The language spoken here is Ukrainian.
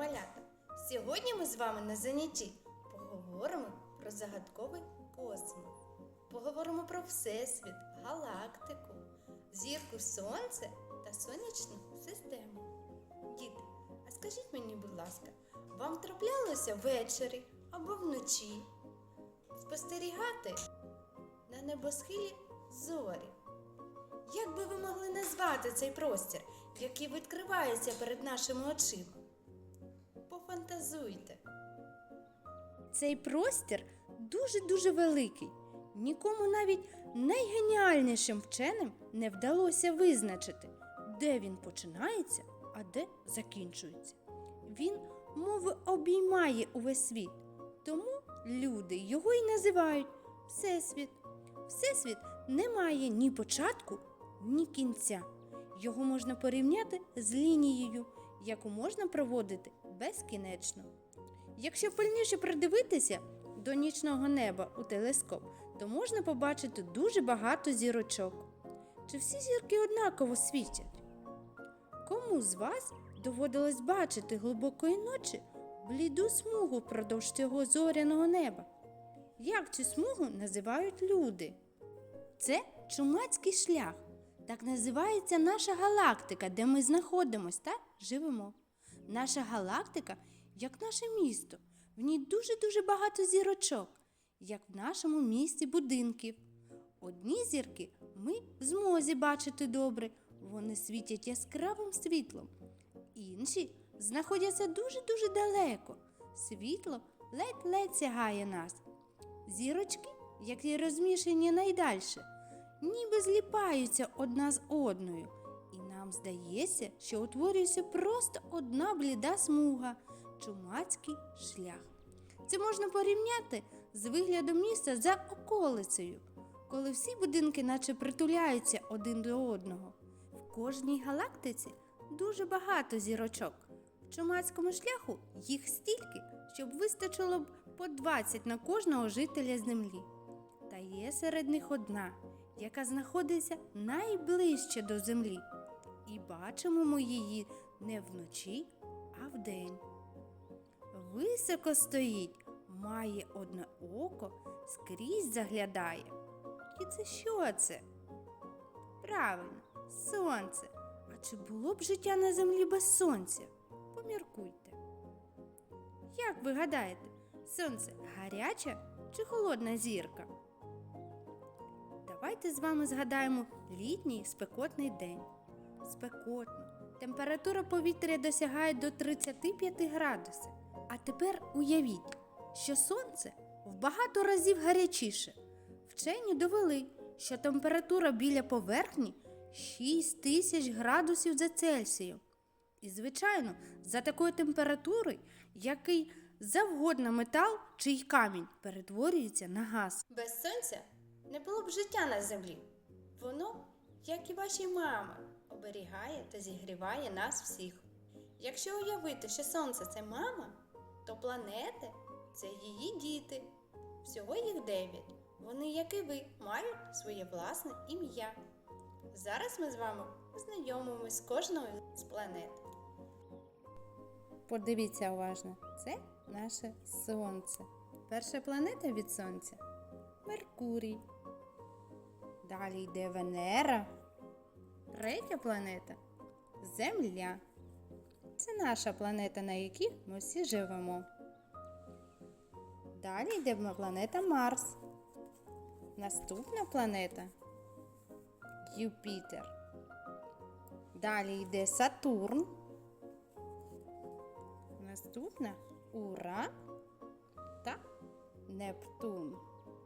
малята! Сьогодні ми з вами на занятті поговоримо про загадковий космос. Поговоримо про Всесвіт, галактику, зірку Сонце та сонячну систему. Діти, а скажіть мені, будь ласка, вам траплялося ввечері або вночі спостерігати на небосхилі зорі? Як би ви могли назвати цей простір, який відкривається перед нашими очима? Пофантазуйте. Цей простір дуже-дуже великий. Нікому навіть найгеніальнішим вченим не вдалося визначити, де він починається, а де закінчується. Він, мови, обіймає увесь світ. Тому люди його й називають Всесвіт. Всесвіт не має ні початку, ні кінця. Його можна порівняти з лінією, яку можна проводити безкінечно. Якщо пильніше придивитися до нічного неба у телескоп, то можна побачити дуже багато зірочок. Чи всі зірки однаково світять? Кому з вас доводилось бачити глибокої ночі бліду смугу впродовж цього зоряного неба? Як цю смугу називають люди? Це чумацький шлях. Так називається наша галактика, де ми знаходимося та живемо. Наша галактика як наше місто. В ній дуже-дуже багато зірочок, як в нашому місті будинків. Одні зірки ми в змозі бачити добре, вони світять яскравим світлом. Інші знаходяться дуже-дуже далеко. Світло ледь-ледь сягає нас. Зірочки, які розміщені найдальше, ніби зліпаються одна з одною, і нам здається, що утворюється просто одна бліда смуга чумацький шлях. Це можна порівняти з виглядом міста за околицею, коли всі будинки наче притуляються один до одного. В кожній галактиці дуже багато зірочок. В чумацькому шляху їх стільки, щоб вистачило б по 20 на кожного жителя землі. Та є серед них одна, яка знаходиться найближче до землі. І бачимо ми її не вночі, а вдень. Високо стоїть, має одне око, скрізь заглядає. І це що це? Правильно, сонце. А чи було б життя на землі без сонця? Поміркуйте. Як ви гадаєте, сонце гаряча чи холодна зірка? Давайте з вами згадаємо літній спекотний день. Спекотно. Температура повітря досягає до 35 градусів. А тепер уявіть, що сонце в багато разів гарячіше. Вчені довели, що температура біля поверхні 6 тисяч градусів за Цельсієм. І, звичайно, за такою температурою, який завгодно метал чи й камінь перетворюється на газ. Без сонця не було б життя на землі. Воно, як і ваші мами, оберігає та зігріває нас всіх. Якщо уявити, що сонце це мама, то планети це її діти. Всього їх дев'ять. Вони, як і ви, мають своє власне ім'я. Зараз ми з вами знайомимось з кожною з планет. Подивіться уважно, це наше Сонце. Перша планета від Сонця Меркурій. Далі йде Венера. Третя планета Земля. Це наша планета, на якій ми всі живемо. Далі йде планета Марс. Наступна планета Юпітер. Далі йде Сатурн. Наступна Уран та Нептун.